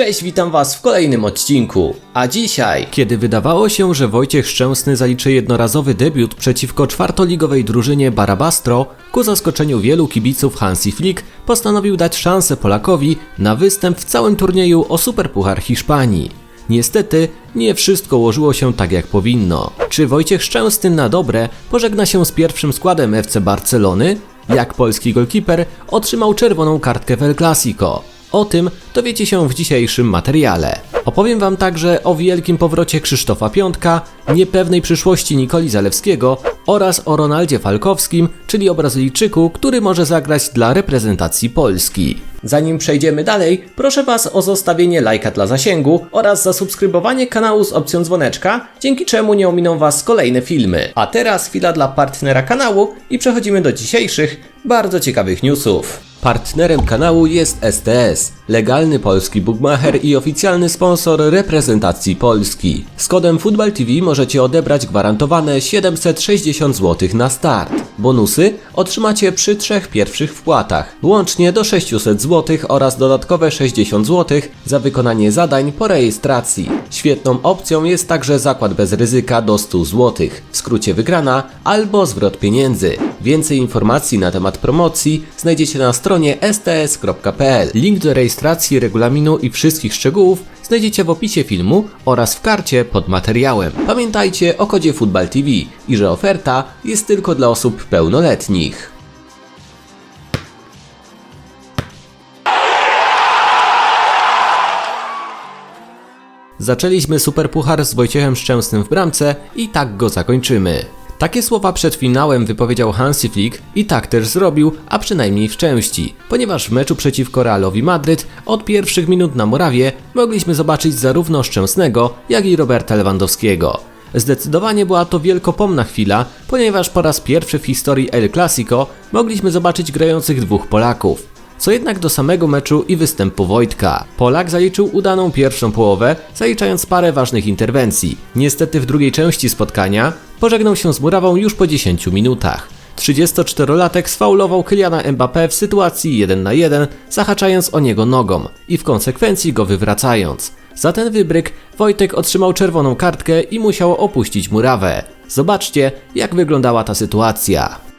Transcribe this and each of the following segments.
Cześć, witam Was w kolejnym odcinku. A dzisiaj, kiedy wydawało się, że Wojciech Szczęsny zaliczy jednorazowy debiut przeciwko czwartoligowej drużynie Barabastro, ku zaskoczeniu wielu kibiców Hansi Flick postanowił dać szansę Polakowi na występ w całym turnieju o Superpuchar Hiszpanii. Niestety, nie wszystko ułożyło się tak jak powinno. Czy Wojciech Szczęsny na dobre pożegna się z pierwszym składem FC Barcelony? Jak polski golkiper otrzymał czerwoną kartkę w El Clasico? O tym dowiecie się w dzisiejszym materiale. Opowiem Wam także o wielkim powrocie Krzysztofa Piątka, niepewnej przyszłości Nikoli Zalewskiego oraz o Ronaldzie Falkowskim, czyli Brazylijczyku, który może zagrać dla reprezentacji Polski. Zanim przejdziemy dalej, proszę Was o zostawienie lajka dla zasięgu oraz zasubskrybowanie kanału z opcją dzwoneczka, dzięki czemu nie ominą Was kolejne filmy. A teraz chwila dla partnera kanału i przechodzimy do dzisiejszych, bardzo ciekawych newsów. Partnerem kanału jest STS, legalny polski bookmacher i oficjalny sponsor reprezentacji Polski. Z kodem FootballTV możecie odebrać gwarantowane 760 zł na start. Bonusy otrzymacie przy trzech pierwszych wpłatach, łącznie do 600 zł oraz dodatkowe 60 zł za wykonanie zadań po rejestracji. Świetną opcją jest także zakład bez ryzyka do 100 zł, w skrócie wygrana albo zwrot pieniędzy. Więcej informacji na temat promocji znajdziecie na stronie sts.pl. Link do rejestracji, regulaminu i wszystkich szczegółów znajdziecie w opisie filmu oraz w karcie pod materiałem. Pamiętajcie o kodzie Football TV i że oferta jest tylko dla osób pełnoletnich. Zaczęliśmy Superpuchar z Wojciechem Szczęsnym w bramce i tak go zakończymy. Takie słowa przed finałem wypowiedział Hansi Flick i tak też zrobił, a przynajmniej w części, ponieważ w meczu przeciwko Realowi Madryt od pierwszych minut na murawie mogliśmy zobaczyć zarówno Szczęsnego, jak i Roberta Lewandowskiego. Zdecydowanie była to wielkopomna chwila, ponieważ po raz pierwszy w historii El Clasico mogliśmy zobaczyć grających dwóch Polaków co jednak do samego meczu i występu Wojtka. Polak zaliczył udaną pierwszą połowę, zaliczając parę ważnych interwencji. Niestety w drugiej części spotkania pożegnał się z Murawą już po 10 minutach. 34-latek sfaulował Kyliana Mbappé w sytuacji 1 na 1, zahaczając o niego nogą i w konsekwencji go wywracając. Za ten wybryk Wojtek otrzymał czerwoną kartkę i musiał opuścić murawę. Zobaczcie, jak wyglądała ta sytuacja.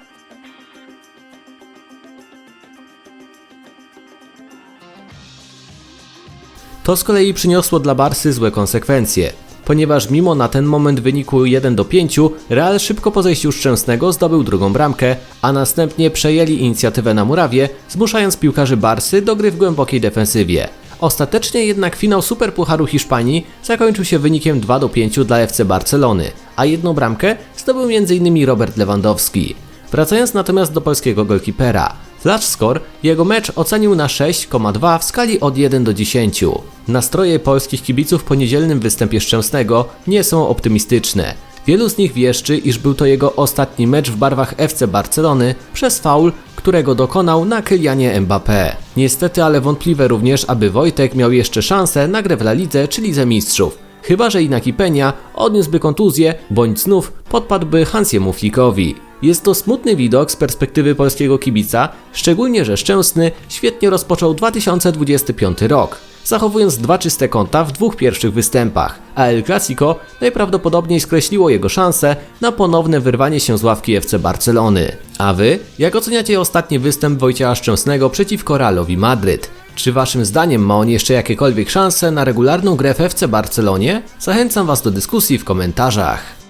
To z kolei przyniosło dla Barsy złe konsekwencje, ponieważ mimo na ten moment wyniku 1 do 5, Real szybko po zejściu Szczęsnego zdobył drugą bramkę, a następnie przejęli inicjatywę na murawie, zmuszając piłkarzy Barsy do gry w głębokiej defensywie. Ostatecznie jednak finał Superpucharu Hiszpanii zakończył się wynikiem 2 do 5 dla FC Barcelony, a jedną bramkę zdobył m.in. Robert Lewandowski. Wracając natomiast do polskiego golkipera. Flashscore jego mecz ocenił na 6,2 w skali od 1 do 10. Nastroje polskich kibiców po niedzielnym występie Szczęsnego nie są optymistyczne. Wielu z nich wieszczy, iż był to jego ostatni mecz w barwach FC Barcelony przez faul, którego dokonał na Kylianie Mbappé. Niestety, ale wątpliwe również, aby Wojtek miał jeszcze szansę na grę w La Lidze czy Lidze Mistrzów. Chyba, że Inaki Peña odniósłby kontuzję, bądź znów podpadłby Hansiemu Flickowi. Jest to smutny widok z perspektywy polskiego kibica, szczególnie, że Szczęsny świetnie rozpoczął 2025 rok, zachowując dwa czyste konta w dwóch pierwszych występach, a El Clasico najprawdopodobniej skreśliło jego szanse na ponowne wyrwanie się z ławki FC Barcelony. A wy, jak oceniacie ostatni występ Wojciecha Szczęsnego przeciwko Realowi Madryt? Czy waszym zdaniem ma on jeszcze jakiekolwiek szanse na regularną grę w FC Barcelonie? Zachęcam was do dyskusji w komentarzach.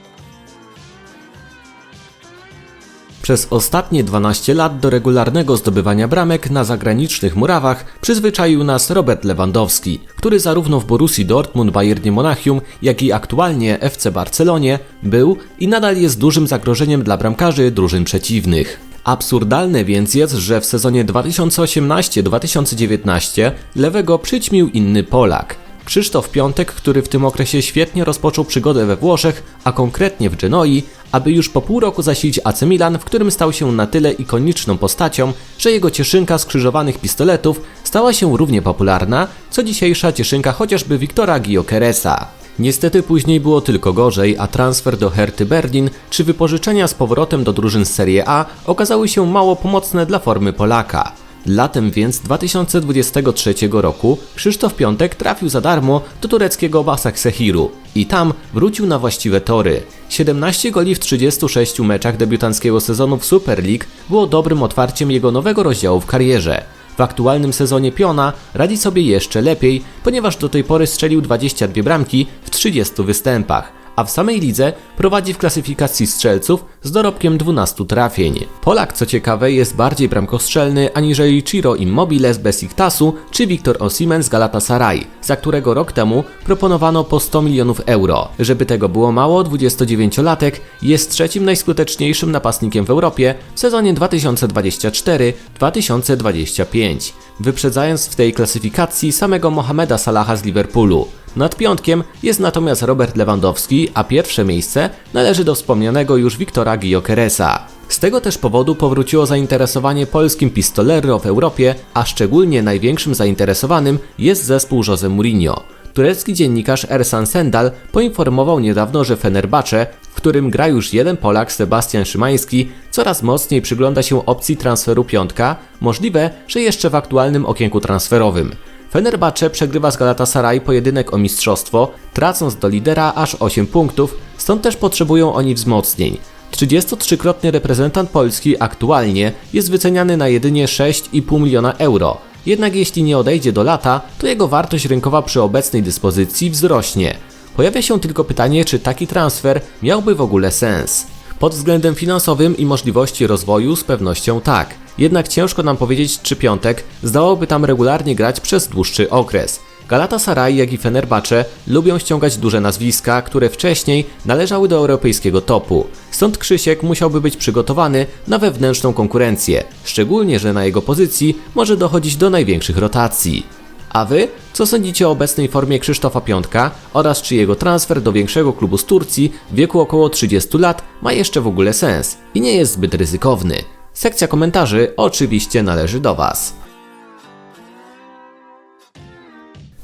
Przez ostatnie 12 lat do regularnego zdobywania bramek na zagranicznych murawach przyzwyczaił nas Robert Lewandowski, który zarówno w Borussii Dortmund, Bayernie Monachium, jak i aktualnie FC Barcelonie był i nadal jest dużym zagrożeniem dla bramkarzy drużyn przeciwnych. Absurdalne więc jest, że w sezonie 2018-2019 lewego przyćmił inny Polak. Krzysztof Piątek, który w tym okresie świetnie rozpoczął przygodę we Włoszech, a konkretnie w Genoi, aby już po pół roku zasilić AC Milan, w którym stał się na tyle ikoniczną postacią, że jego cieszynka skrzyżowanych pistoletów stała się równie popularna, co dzisiejsza cieszynka chociażby Wiktora Giokeresa. Niestety później było tylko gorzej, a transfer do Herty Berlin czy wypożyczenia z powrotem do drużyn z Serie A okazały się mało pomocne dla formy Polaka. Latem więc 2023 roku Krzysztof Piątek trafił za darmo do tureckiego Basaksehiru i tam wrócił na właściwe tory. 17 goli w 36 meczach debiutanckiego sezonu w Super League było dobrym otwarciem jego nowego rozdziału w karierze. W aktualnym sezonie Piona radzi sobie jeszcze lepiej, ponieważ do tej pory strzelił 22 bramki w 30 występach a w samej lidze prowadzi w klasyfikacji strzelców z dorobkiem 12 trafień. Polak, co ciekawe, jest bardziej bramkostrzelny aniżeli Ciro Immobile z Besiktasu czy Viktor Osimhen z Galatasaray, za którego rok temu proponowano po 100 milionów euro. Żeby tego było mało, 29-latek jest trzecim najskuteczniejszym napastnikiem w Europie w sezonie 2024-2025, wyprzedzając w tej klasyfikacji samego Mohameda Salaha z Liverpoolu. Nad piątkiem jest natomiast Robert Lewandowski, a pierwsze miejsce należy do wspomnianego już Wiktora Giokeresa. Z tego też powodu powróciło zainteresowanie polskim pistolero w Europie, a szczególnie największym zainteresowanym jest zespół Jose Mourinho. Turecki dziennikarz Ersan Sendal poinformował niedawno, że Fenerbahce, w którym gra już jeden Polak, Sebastian Szymański, coraz mocniej przygląda się opcji transferu piątka, możliwe, że jeszcze w aktualnym okienku transferowym. Fenerbahce przegrywa z Galatasaray pojedynek o mistrzostwo, tracąc do lidera aż 8 punktów, stąd też potrzebują oni wzmocnień. 33-krotny reprezentant Polski aktualnie jest wyceniany na jedynie 6,5 miliona euro. Jednak jeśli nie odejdzie do lata, to jego wartość rynkowa przy obecnej dyspozycji wzrośnie. Pojawia się tylko pytanie, czy taki transfer miałby w ogóle sens. Pod względem finansowym i możliwości rozwoju z pewnością tak. Jednak ciężko nam powiedzieć, czy Piątek zdałoby tam regularnie grać przez dłuższy okres. Galatasaray, jak i Fenerbahce lubią ściągać duże nazwiska, które wcześniej należały do europejskiego topu. Stąd Krzysiek musiałby być przygotowany na wewnętrzną konkurencję, szczególnie, że na jego pozycji może dochodzić do największych rotacji. A wy? Co sądzicie o obecnej formie Krzysztofa Piątka oraz czy jego transfer do większego klubu z Turcji w wieku około 30 lat ma jeszcze w ogóle sens i nie jest zbyt ryzykowny? Sekcja komentarzy oczywiście należy do Was.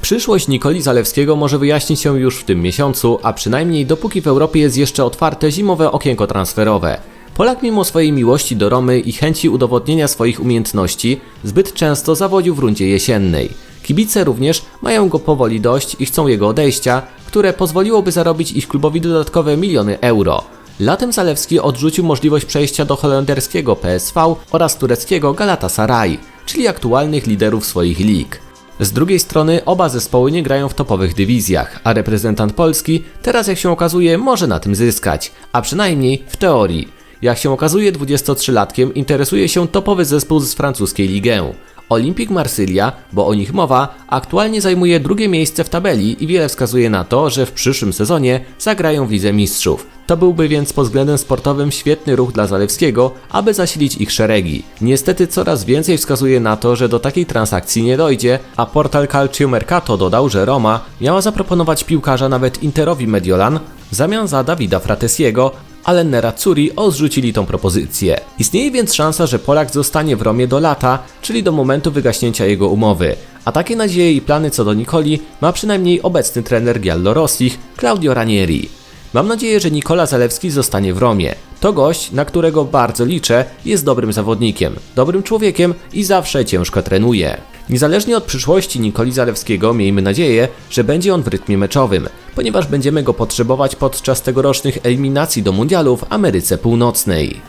Przyszłość Nikoli Zalewskiego może wyjaśnić się już w tym miesiącu, a przynajmniej dopóki w Europie jest jeszcze otwarte zimowe okienko transferowe. Polak mimo swojej miłości do Romy i chęci udowodnienia swoich umiejętności zbyt często zawodził w rundzie jesiennej. Kibice również mają go powoli dość i chcą jego odejścia, które pozwoliłoby zarobić ich klubowi dodatkowe miliony euro. Latem Zalewski odrzucił możliwość przejścia do holenderskiego PSV oraz tureckiego Galatasaray, czyli aktualnych liderów swoich lig. Z drugiej strony oba zespoły nie grają w topowych dywizjach, a reprezentant Polski teraz jak się okazuje może na tym zyskać, a przynajmniej w teorii. Jak się okazuje 23-latkiem interesuje się topowy zespół z francuskiej ligę. Olympique Marsylia, bo o nich mowa, aktualnie zajmuje drugie miejsce w tabeli i wiele wskazuje na to, że w przyszłym sezonie zagrają w Lidze Mistrzów. To byłby więc pod względem sportowym świetny ruch dla Zalewskiego, aby zasilić ich szeregi. Niestety coraz więcej wskazuje na to, że do takiej transakcji nie dojdzie, a portal Calcio Mercato dodał, że Roma miała zaproponować piłkarza nawet Interowi Mediolan w zamian za Dawida Fratesiego, ale Nerazzurri odrzucili tą propozycję. Istnieje więc szansa, że Polak zostanie w Romie do lata, czyli do momentu wygaśnięcia jego umowy. A takie nadzieje i plany co do Nicoli ma przynajmniej obecny trener Giallo Rossich, Claudio Ranieri. Mam nadzieję, że Nikola Zalewski zostanie w Romie. To gość, na którego bardzo liczę, jest dobrym zawodnikiem, dobrym człowiekiem i zawsze ciężko trenuje. Niezależnie od przyszłości Nikoli Zalewskiego, miejmy nadzieję, że będzie on w rytmie meczowym, ponieważ będziemy go potrzebować podczas tegorocznych eliminacji do mundialu w Ameryce Północnej.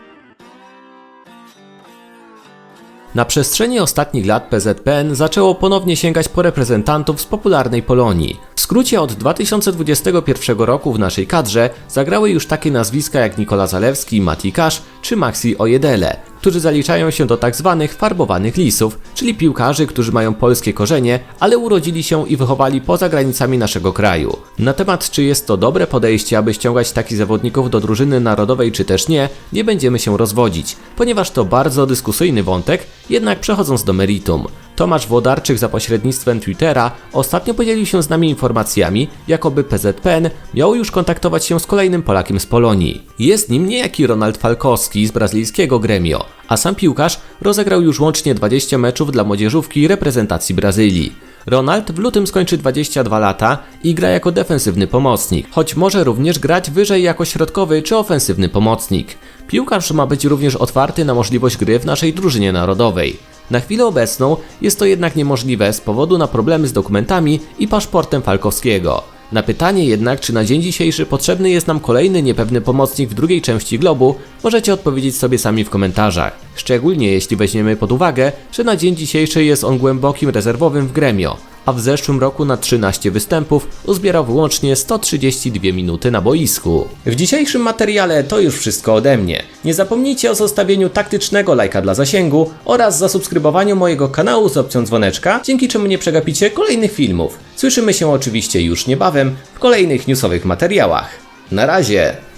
Na przestrzeni ostatnich lat PZPN zaczęło ponownie sięgać po reprezentantów z popularnej Polonii. W skrócie od 2021 roku w naszej kadrze zagrały już takie nazwiska jak Nikola Zalewski, Mati Kasz czy Maxi Ojedele, którzy zaliczają się do tak zwanych farbowanych lisów, czyli piłkarzy, którzy mają polskie korzenie, ale urodzili się i wychowali poza granicami naszego kraju. Na temat czy jest to dobre podejście, aby ściągać takich zawodników do drużyny narodowej czy też nie, nie będziemy się rozwodzić, ponieważ to bardzo dyskusyjny wątek, jednak przechodząc do meritum. Tomasz Włodarczyk za pośrednictwem Twittera ostatnio podzielił się z nami informacjami, jakoby PZPN miało już kontaktować się z kolejnym Polakiem z Polonii. Jest nim niejaki Ronald Falkowski z brazylijskiego Gremio, a sam piłkarz rozegrał już łącznie 20 meczów dla młodzieżówki reprezentacji Brazylii. Ronald w lutym skończy 22 lata i gra jako defensywny pomocnik, choć może również grać wyżej jako środkowy czy ofensywny pomocnik. Piłkarz ma być również otwarty na możliwość gry w naszej drużynie narodowej. Na chwilę obecną jest to jednak niemożliwe z powodu na problemy z dokumentami i paszportem Falkowskiego. Na pytanie jednak, czy na dzień dzisiejszy potrzebny jest nam kolejny niepewny pomocnik w drugiej części globu, możecie odpowiedzieć sobie sami w komentarzach. Szczególnie jeśli weźmiemy pod uwagę, że na dzień dzisiejszy jest on głębokim rezerwowym w Gremio, a w zeszłym roku na 13 występów uzbierał wyłącznie 132 minuty na boisku. W dzisiejszym materiale to już wszystko ode mnie. Nie zapomnijcie o zostawieniu taktycznego lajka dla zasięgu oraz zasubskrybowaniu mojego kanału z opcją dzwoneczka, dzięki czemu nie przegapicie kolejnych filmów. Słyszymy się oczywiście już niebawem w kolejnych newsowych materiałach. Na razie!